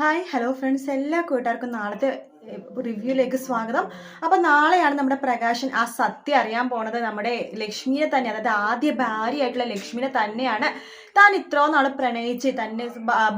Hi hello friends എല്ലാ കൂട്ടുകാർക്കും നാളത്തെ റിവ്യൂയിലേക്ക് സ്വാഗതം. അപ്പൊ നാളെയാണ് നമ്മുടെ പ്രകാശൻ ആ സത്യം അറിയാൻ പോണത് നമ്മുടെ ലക്ഷ്മിയെ തന്നെ അതായത് ആദ്യ ഭാര്യയായിട്ടുള്ള ലക്ഷ്മിനെ തന്നെയാണ്. താൻ ഇത്രോ നാൾ പ്രണയിച്ച് തന്നെ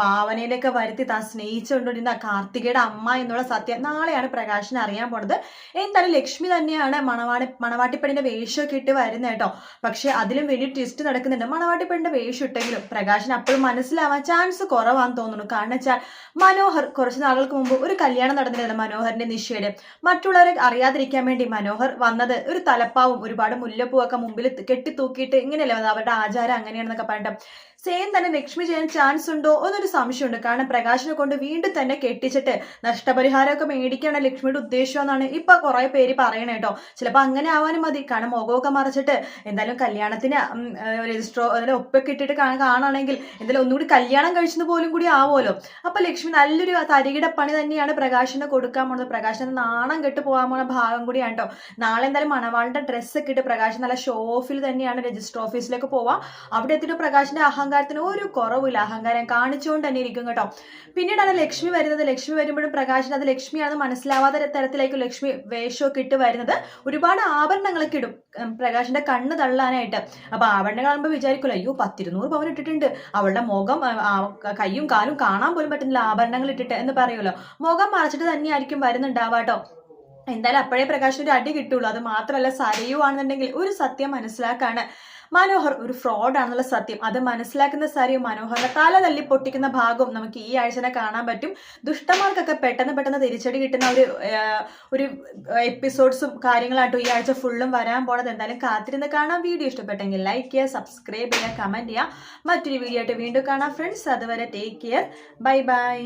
ഭാവനയിലൊക്കെ വരുത്തി താൻ സ്നേഹിച്ചുകൊണ്ടിരുന്ന കാർത്തികയുടെ അമ്മ എന്നുള്ള സത്യം നാളെയാണ് പ്രകാശൻ അറിയാൻ പോണത്. എന്തായാലും ലക്ഷ്മി തന്നെയാണ് മണവാടി മണവാട്ടിപ്പണിന്റെ വേഷമൊക്കെ ഇട്ട് വരുന്നത് കേട്ടോ. പക്ഷെ അതിലും വലിയ ട്വിസ്റ്റ് നടക്കുന്നുണ്ട്. മണവാട്ടിപ്പണിന്റെ വേഷം ഇട്ടെങ്കിലും പ്രകാശൻ അപ്പോഴും മനസ്സിലാവാൻ ചാൻസ് കുറവാന്ന് തോന്നുന്നു. കാരണം വെച്ചാൽ മനോഹർ കുറച്ച് നാളുകൾക്ക് മുമ്പ് ഒരു കല്യാണം നടന്നിരുന്നു മനോഹറിന്റെ നിശ്ചയുടെ മറ്റുള്ളവരെ അറിയാതിരിക്കാൻ വേണ്ടി മനോഹർ വന്നത് ഒരു തലപ്പാവും ഒരുപാട് മുല്ലപ്പൂവൊക്കെ മുമ്പിൽ കെട്ടിത്തൂക്കിയിട്ട് ഇങ്ങനെയല്ലേ വന്നത്? അവരുടെ ആചാരം അങ്ങനെയാണെന്നൊക്കെ പറഞ്ഞിട്ട്. സെയിം തന്നെ ലക്ഷ്മി ചെയ്യാൻ ചാൻസ് ഉണ്ടോ? എന്നൊരു സംശയമുണ്ട്. കാരണം പ്രകാശിനെ കൊണ്ട് വീണ്ടും തന്നെ കെട്ടിച്ചിട്ട് നഷ്ടപരിഹാരമൊക്കെ മേടിക്കാണ് ലക്ഷ്മിയുടെ ഉദ്ദേശം എന്നാണ് ഇപ്പൊ കുറെ പേര് പറയണേ കേട്ടോ. ചിലപ്പോൾ അങ്ങനെ ആവാനും മതി. കാരണം മുഖമൊക്കെ മറിച്ചിട്ട് എന്തായാലും കല്യാണത്തിന് രജിസ്റ്ററോ അതിൽ ഒപ്പൊക്കെ ഇട്ടിട്ട് കാണാ- കാണുകയാണെങ്കിൽ എന്തായാലും ഒന്നുകൂടി കല്യാണം കഴിച്ചത് പോലും കൂടി ആവുമല്ലോ. അപ്പൊ ലക്ഷ്മി നല്ലൊരു തരികിട പണി തന്നെയാണ് പ്രകാശിനെ കൊടുക്കാൻ പോണത്? പ്രകാശന് നാണം കെട്ട് പോകാൻ പോണ ഭാഗം കൂടിയാണ് കേട്ടോ നാളെ എന്തായാലും മണവാളിന്റെ ഡ്രസ്സ് ഒക്കെ ഇട്ട് പ്രകാശ് നല്ല ഷോ ഓഫിൽ തന്നെയാണ് രജിസ്റ്റർ ഓഫീസിലേക്ക് പോവാം. അവിടെ എത്തിയിട്ട് പ്രകാശിന്റെ അഹങ്കാരത്തിന് ഒരു കുറവില്ല അഹങ്കാരം കാണിച്ചുകൊണ്ട് തന്നെ ഇരിക്കും കേട്ടോ. പിന്നീടാണ് ലക്ഷ്മി വരുന്നത്. ലക്ഷ്മി വരുമ്പോഴും പ്രകാശിന് അത് ലക്ഷ്മിയാണെന്ന് മനസ്സിലാവാത്ത തരത്തിലേക്ക് ലക്ഷ്മി വേഷമൊക്കെ ഇട്ട് വരുന്നത്. ഒരുപാട് ആഭരണങ്ങളൊക്കെ ഇടും. പ്രകാശിന്റെ കണ്ണ് തള്ളാനായിട്ട്. അപ്പൊ ആഭരണങ്ങൾ കാണുമ്പോൾ വിചാരിക്കുമല്ലോ അയ്യോ പത്തിരുന്നൂറ് പവൻ ഇട്ടിട്ടുണ്ട്. അവളുടെ മുഖം കയ്യും കാലും കാണാൻ പോലും പറ്റുന്നില്ല ആഭരണങ്ങൾ ഇട്ടിട്ട് എന്ന് പറയുമല്ലോ മുഖം മറച്ചിട്ട് തന്നെയായിരിക്കും വരുന്നുണ്ടാവാട്ടോ. എന്തായാലും അപ്പോഴേ പ്രകാശ് ഒരു അടി കിട്ടുള്ളൂ. അത് മാത്രമല്ല സരയുവാണെന്നുണ്ടെങ്കിൽ ഒരു സത്യം മനസ്സിലാക്കാണ്. മനോഹർ ഒരു ഫ്രോഡ് ആണെന്നുള്ള സത്യം. അത് മനസ്സിലാക്കുന്ന സരയു മനോഹറിന്റെ തല തല്ലി പൊട്ടിക്കുന്ന ഭാഗവും നമുക്ക് ഈ ആഴ്ച തന്നെ കാണാൻ പറ്റും. ദുഷ്ടമാർക്കൊക്കെ പെട്ടെന്ന് പെട്ടെന്ന് തിരിച്ചടി കിട്ടുന്ന ഒരു ഒരു എപ്പിസോഡ്സും കാര്യങ്ങളായിട്ടും ഈ ആഴ്ച ഫുള്ളും വരാൻ പോണത്. എന്തായാലും കാത്തിരുന്ന് കാണാം. വീഡിയോ ഇഷ്ടപ്പെട്ടെങ്കിൽ ലൈക്ക് ചെയ്യുക സബ്സ്ക്രൈബ് ചെയ്യുക കമന്റ് ചെയ്യുക. മറ്റൊരു വീഡിയോ ആയിട്ട് വീണ്ടും കാണാം ഫ്രണ്ട്സ് അതുവരെ ടേക്ക് കെയർ ബൈ ബൈ